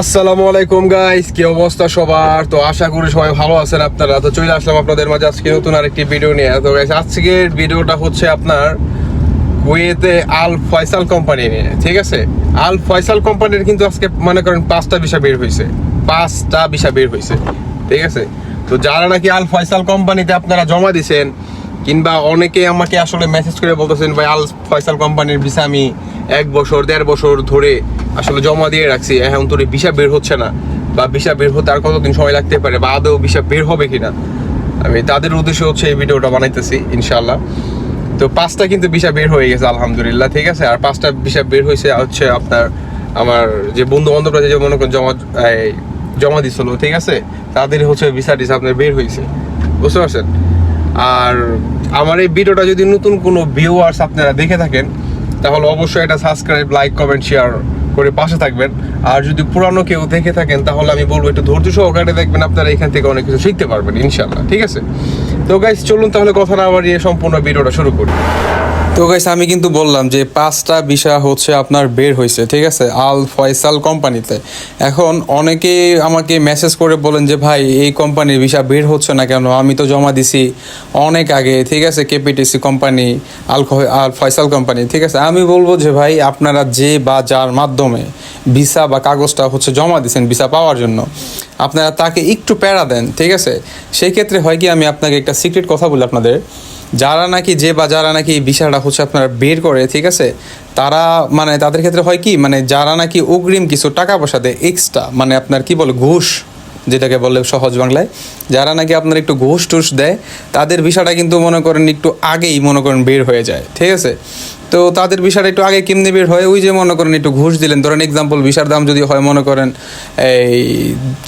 আসসালামু আলাইকুম গাইস কি অবস্থা সবার? তো আশা করি সবাই ভালো আছেন আপনারা। তো চলে আসলাম আপনাদের মাঝে আজকে নতুন আরেকটি ভিডিও নিয়ে। তো গাইস আজকের ভিডিওটা হচ্ছে আপনার কুয়েতে আল ফয়সাল কোম্পানি নিয়ে, ঠিক আছে? আল ফয়সাল কোম্পানির কিন্তু আজকে মনে করেন পাঁচটা বিষয় বের হয়েছে পাঁচটা বিষয় বের হয়েছে ঠিক আছে? তো যারা নাকি আল ফয়সাল কোম্পানিতে আপনারা জমা দিছেন, কিংবা অনেকে আমাকে আসলে মেসেজ করে বলতেছেন, ভাই আল ফয়সাল কোম্পানির ভিসা আমি এক বছর, দেড় বছর ধরে আসলে জমা দিয়ে রাখছি, এখন তোর ভিসা বের হচ্ছে না। বা ভিসা বের হতে আর কতদিন সময় লাগতে পারে, বা আদৌ ভিসা বের হবে কিনা? আমি তাদের উদ্দেশ্যে হচ্ছে এই ভিডিওটা বানাইতেছি ইনশাল্লাহ তো পাঁচটা কিন্তু ভিসা বের হয়ে গেছে, আলহামদুলিল্লাহ, ঠিক আছে? আর পাঁচটা ভিসা বের হয়েছে, হচ্ছে আপনার আমার যে বন্ধু বান্ধবরা যে মনে করেন জমা জমা দিছিল, ঠিক আছে? তাদের হচ্ছে ভিসা টিসা আপনার বের হয়েছে, বুঝতে পারছেন? আর আমার এই ভিডিওটা যদি নতুন কোনো ভিউয়ার্স আপনারা দেখে থাকেন তাহলে অবশ্যই এটা সাবস্ক্রাইব লাইক কমেন্ট শেয়ার করে পাশে থাকবেন। আর যদি পুরানো কেউ দেখে থাকেন, তাহলে আমি বলব একটু ধৈর্য সহকারে দেখবেন আপনারা এখান থেকে অনেক কিছু শিখতে পারবেন ইনশাল্লাহ ঠিক আছে? তো গাইস চলুন তাহলে কথা না বাড়িয়ে সম্পূর্ণ ভিডিওটা শুরু করি। তো গাইস আমি কিন্তু বললাম যে পাঁচটা বিষয় হচ্ছে আপনার বের হয়েছে, ঠিক আছে? আল ফয়সাল কোম্পানিতে। এখন অনেকে আমাকে মেসেজ করে বলেন যে, ভাই, এই কোম্পানির ভিসা বের হচ্ছে না কেন? আমি তো জমা দিছি অনেক আগে, ঠিক আছে? KPTC company, Al Al Faisal company, ঠিক আছে? আমি বলব যে, ভাই, আপনারা যে বা যার মাধ্যমে ভিসা বা কাগজটা হচ্ছে জমা দিছেন ভিসা পাওয়ার জন্য, আপনারা তাকে একটু প্যারা দেন, ঠিক আছে? সেই ক্ষেত্রে হয় কি, আমি আপনাকে একটা সিক্রেট কথা বলি আপনাদের। যারা নাকি যে বা যারা নাকি বিষয়টা হচ্ছে আপনারা বের করে, ঠিক আছে? তারা মানে তাদের ক্ষেত্রে হয় কি মানে যারা নাকি অগ্রিম কিছু টাকা পয়সা দেয় এক্সট্রা মানে আপনার কি বলে, ঘুষ, যেটাকে বলে সহজ বাংলায়, যারা নাকি আপনার একটু ঘুষ টুস দেয়, তাদের বিষয়টা কিন্তু মনে করেন একটু আগেই মনে করেন বের হয়ে যায়, ঠিক আছে? তো তাদের বিষয়টা একটু আগে কেমনি বের হয়? ওই যে মনে করেন একটু ঘুষ দিলেন, ধরেন এক্সাম্পল ভিসার দাম যদি হয় মনে করেন এই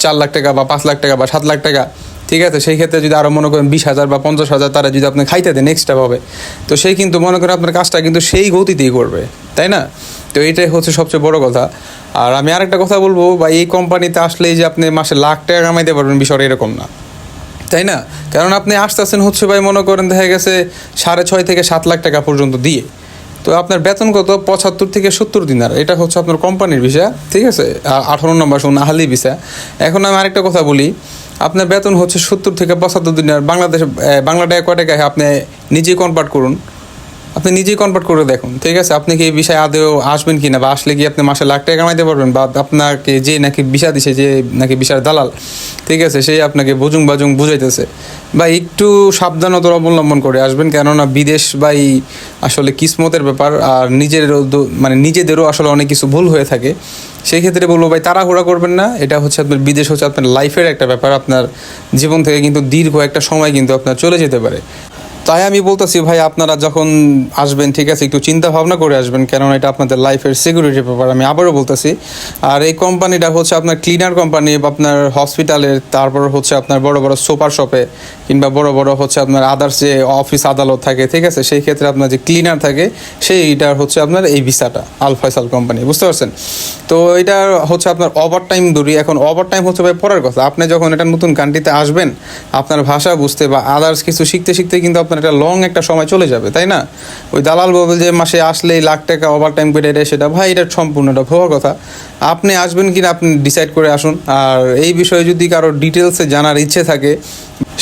চার লাখ টাকা বা পাঁচ লাখ টাকা বা সাত লাখ টাকা ঠিক আছে? সেই ক্ষেত্রে যদি আরও মনে করেন বিশ হাজার বা পঞ্চাশ হাজার তারা যদি আপনি খাইতে দেন এক্সট্রা পাবে তো সেই কিন্তু মনে করেন আপনার কাজটা কিন্তু সেই গতিতেই করবে, তাই না? তো এইটাই হচ্ছে সবচেয়ে বড় কথা। আর আমি আরেকটা কথা বলব বা এই কোম্পানিতে আসলেই যে আপনি মাসে লাখ টাকা কামাইতে পারবেন বিষয়টা এরকম না, তাই না? কারণ আপনি আসতেছেন হচ্ছে ভাই মনে করেন দেখা গেছে সাড়ে ছয় থেকে সাত লাখ টাকা পর্যন্ত দিয়ে। তো আপনার বেতন কত? পঁচাত্তর থেকে সত্তর দিনার। এটা হচ্ছে আপনার কোম্পানির ভিসা, ঠিক আছে? আঠারো নম্বর শুনুন, আহালি ভিসা। এখন আমি আরেকটা কথা বলি, আপনার বেতন হচ্ছে সত্তর থেকে পঁচাত্তর দিনার। বাংলাদেশে বাংলাদেশ বাংলা টাকা কয় টাকায় আপনি নিজেই কনভার্ট করুন? আপনি নিজেই কনভার্ট করে দেখুন, ঠিক আছে? আপনি কি এই বিষয়ে আদেও আসবেন কি না বা আসলে কি আপনি মাসে লাখ টাকা কামাইতে পারবেন বা আপনাকে যে নাকি বিষা দিছে, যে নাকি বিষার দালাল, ঠিক আছে? সেই আপনাকে বুজুং বাজুং বুঝাইতেছে। বা একটু সাবধানতা অবলম্বন করে আসবেন, কেননা বিদেশ বা এই আসলে কিসমতের ব্যাপার আর নিজের মানে নিজেদেরও আসলে অনেক কিছু ভুল হয়ে থাকে। সেই ক্ষেত্রে বলব ভাই, তাড়াহুড়া করবেন না। এটা হচ্ছে আপনার, বিদেশ হচ্ছে আপনার লাইফের একটা ব্যাপার। আপনার জীবন থেকে কিন্তু দীর্ঘ একটা সময় কিন্তু আপনার চলে যেতে পারে। তাই আমি বলতেছি, ভাই, আপনারা যখন আসবেন, ঠিক আছে, একটু চিন্তা ভাবনা করে আসবেন, কেননা এটা আপনাদের লাইফের সিকিউরিটি ব্যাপার। আমি আবারও বলতেছি, আর এই কোম্পানিটা হচ্ছে আপনার ক্লিনার কোম্পানি আপনার হসপিটালের তারপর হচ্ছে আপনার বড় বড় সোপার শপে কিংবা বড় বড় হচ্ছে আপনার আদার্স যে অফিস আদালত থাকে, ঠিক আছে, সেই ক্ষেত্রে আপনার যে ক্লিনার থাকে, সেইটার হচ্ছে আপনার এই ভিসাটা আল ফয়সাল কোম্পানি বুঝতে পারছেন? তো এটা হচ্ছে আপনার ওভার টাইম ধরি এখন ওভার টাইম হচ্ছে ভাই পড়ার কথা। আপনি যখন এটা নতুন কান্ট্রিতে আসবেন, আপনার ভাষা বুঝতে বা আদার্স কিছু শিখতে শিখতে কিন্তু আপনার একটা লং একটা সময় চলে যাবে, তাই না? ওই দালাল বলবে যে মাসে আসলেই লাখ টাকা ওভার টাইম পেটে এটা সেটা। ভাই, এটা সম্পূর্ণ এটা ভুয়া কথা। আপনি আসবেন কিনা আপনি ডিসাইড করে আসুন। আর এই বিষয়ে যদি কারও ডিটেলসে জানার ইচ্ছে থাকে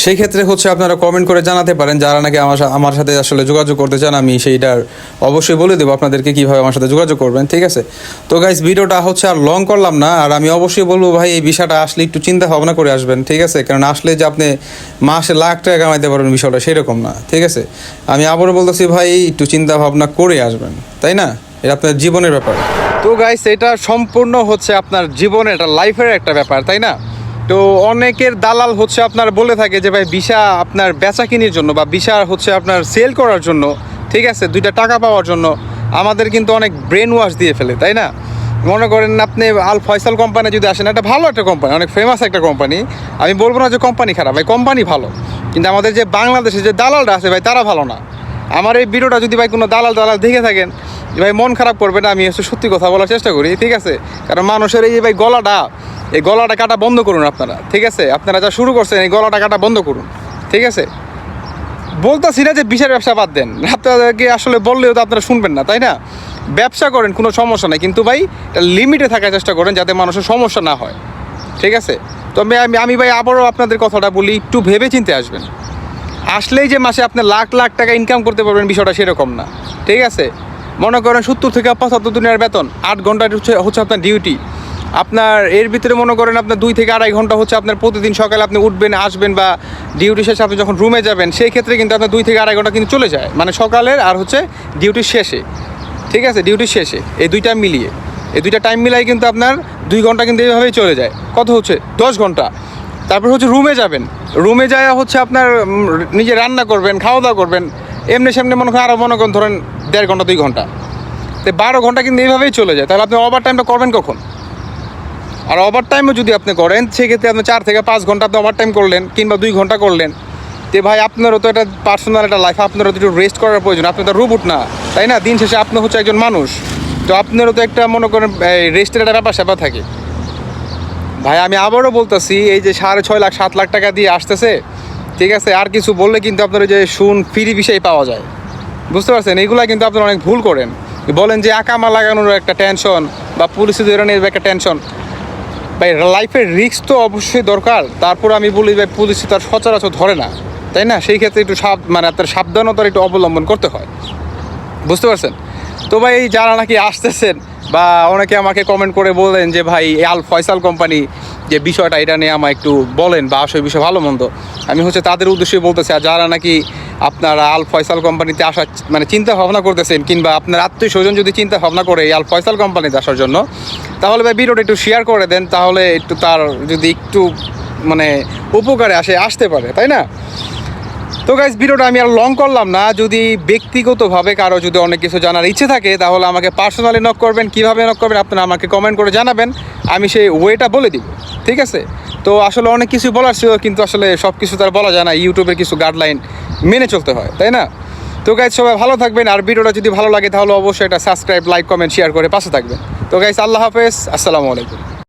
সেই ক্ষেত্রে হচ্ছে আপনারা কমেন্ট করে জানাতে পারেন, যারা নাকি আমার আমার সাথে আসলে যোগাযোগ করতে চান, আমি সেইটার অবশ্যই বলে দেবো আপনাদেরকে কীভাবে আমার সাথে যোগাযোগ করবেন, ঠিক আছে? তো গাইজ ভিডিওটা হচ্ছে আর লং করলাম না, আর আমি অবশ্যই বলব ভাই, এই বিষয়টা আসলে একটু চিন্তা ভাবনা করে আসবেন, ঠিক আছে? কারণ আসলে যে আপনি মাসে লাখ টাকা কামাইতে পারবেন বিষয়টা সেরকম না, ঠিক আছে? আমি আবারও বলতেছি ভাই, একটু চিন্তা ভাবনা করে আসবেন, তাই না? এটা আপনার জীবনের ব্যাপার। তো গাইস এটা সম্পূর্ণ হচ্ছে আপনার জীবনের একটা লাইফের একটা ব্যাপার, তাই না? তো অনেকের দালাল হচ্ছে আপনার বলে থাকে যে, ভাই, ভিসা আপনার বেচা কিনির জন্য বা ভিসা হচ্ছে আপনার সেল করার জন্য, ঠিক আছে? দুইটা টাকা পাওয়ার জন্য। আমাদের কিন্তু অনেক ব্রেন ওয়াশ দিয়ে ফেলে, তাই না? মনে করেন আপনি আল ফয়সাল কোম্পানি যদি আসেন একটা ভালো একটা কোম্পানি, অনেক ফেমাস একটা কোম্পানি। আমি বলব না যে কোম্পানি খারাপ, ভাই, কোম্পানি ভালো। কিন্তু আমাদের যে বাংলাদেশে যে দালালরা আছে, ভাই, তারা ভালো না। আমার এই ভিডিওটা যদি, ভাই, কোনো দালাল দালাল দেখে থাকেন, ভাই, মন খারাপ করবে না, আমি হচ্ছে সত্যি কথা বলার চেষ্টা করি, ঠিক আছে? কারণ মানুষের এই যে, ভাই, গলাটা এই গলাটা কাটা বন্ধ করুন আপনারা, ঠিক আছে? আপনারা যা শুরু করছেন, এই গলাটা কাটা বন্ধ করুন, ঠিক আছে? বলতেছি না যে বিষের ব্যবসা বাদ দেন, আপনাদেরকে আসলে বললেও তো আপনারা শুনবেন না, তাই না? ব্যবসা করেন, কোনো সমস্যা নাই, কিন্তু ভাই লিমিটে থাকার চেষ্টা করেন যাতে মানুষের সমস্যা না হয়, ঠিক আছে? তবে আমি আমি ভাই আবারও আপনাদের কথাটা বলি, একটু ভেবে চিনতে আসবেন। আসলেই যে মাসে আপনি লাখ লাখ টাকা ইনকাম করতে পারবেন, বিষয়টা সেরকম না, ঠিক আছে? মনে করেন সত্তর থেকে পঁচাত্তর দিনের বেতন, আট ঘণ্টা হচ্ছে হচ্ছে আপনার ডিউটি আপনার এর ভিতরে মনে করেন আপনার দুই থেকে আড়াই ঘণ্টা হচ্ছে আপনার প্রতিদিন সকালে আপনি উঠবেন, আসবেন বা ডিউটি শেষে আপনি যখন রুমে যাবেন, সেই ক্ষেত্রে কিন্তু আপনার দুই থেকে আড়াই ঘণ্টা কিন্তু চলে যায়। মানে সকালের আর হচ্ছে ডিউটির শেষে। ঠিক আছে? ডিউটির শেষে। এই দুইটা মিলিয়ে। এই দুইটা টাইম মিলাই কিন্তু আপনার দুই ঘণ্টা কিন্তু এইভাবেই চলে যায়। কত হচ্ছে? দশ ঘণ্টা। তারপর হচ্ছে রুমে যাবেন। রুমে যায় হচ্ছে আপনার নিজে রান্না করবেন খাওয়া দাওয়া করবেন। এমনি সেমনি মনে করেন আরও মনে করেন ধরেন দেড় ঘণ্টা, দুই ঘণ্টা। তো বারো ঘণ্টা কিন্তু এইভাবেই চলে যায়। তাহলে আপনি ওভার টাইমটা করবেন কখন? আর ওভার টাইমও যদি আপনি করেন, সেক্ষেত্রে আপনি চার থেকে পাঁচ ঘণ্টা আপনি ওভার টাইম করলেন কিংবা দুই ঘণ্টা করলেন। তে ভাই, আপনারও তো একটা পার্সোনাল একটা লাইফ আপনারও তো একটু রেস্ট করার প্রয়োজন। আপনি তো রোবট না, তাই না? দিন শেষে আপনি হচ্ছে একজন মানুষ। তো আপনারও তো একটা মনে করেন রেস্টের একটা ব্যাপার স্যাপার থাকে। ভাই, আমি আবারও বলতেছি, এই যে সাড়ে ছয় লাখ, সাত লাখ টাকা দিয়ে আসতেছে, ঠিক আছে? আর কিছু বললে কিন্তু আপনার ওই যে শুন ফ্রি বিষয় পাওয়া যায়। বুঝতে পারছেন? এইগুলা কিন্তু আপনারা অনেক ভুল করেন। বলেন যে আকামা লাগানোর একটা টেনশন বা পুলিশে ধরে একটা টেনশন ভাই লাইফের রিস্ক তো অবশ্যই দরকার। তারপর আমি বলি ভাই পুলিশে তার সচরাচর ধরে না। তাই না? সেই ক্ষেত্রে একটু সাব মানে আপনার সাবধানতার একটু অবলম্বন করতে হয়। বুঝতে পারছেন? তো ভাই যারা নাকি আসতেছেন বা অনেকে আমাকে কমেন্ট করে বলেন যে, ভাই আল ফয়সাল কোম্পানি যে বিষয়টা, এটা নিয়ে আমায় একটু বলেন বা আসলে বিষয় ভালো মন্দ। আমি হচ্ছে তাদের উদ্দেশ্যে বলতেছি, আর যারা নাকি আপনারা আল ফয়সাল কোম্পানিতে আসার মানে চিন্তা ভাবনা করতেছেন, কিংবা আপনার আত্মীয় স্বজন যদি চিন্তা ভাবনা করে এই আল ফয়সাল কোম্পানিতে আসার জন্য, তাহলে ভাই ভিডিওটা একটু শেয়ার করে দেন, তাহলে একটু তার যদি একটু মানে উপকারে আসে, আসতে পারে, তাই না? তো গাইজ ভিডিওটা আমি আর লং করলাম না। যদি ব্যক্তিগতভাবে কারও যদি অনেক কিছু জানার ইচ্ছে থাকে, তাহলে আমাকে পার্সোনালি নক করবেন। কীভাবে নক করবেন, আপনারা আমাকে কমেন্ট করে জানাবেন। আমি সেই ওয়েটা বলে দিব, ঠিক আছে? তো আসলে অনেক কিছু বলার ছিল, কিন্তু আসলে সব কিছু তার বলা যায় না। ইউটিউবের কিছু গাইডলাইন মেনে চলতে হয়, তাই না? তো গাইজ সবাই ভালো থাকবেন, আর ভিডিওটা যদি ভালো লাগে তাহলে অবশ্যই এটা সাবস্ক্রাইব লাইক কমেন্ট শেয়ার করে পাশে থাকবেন। তো গাইজ আল্লাহ হাফেজ, আসসালামু আলাইকুম।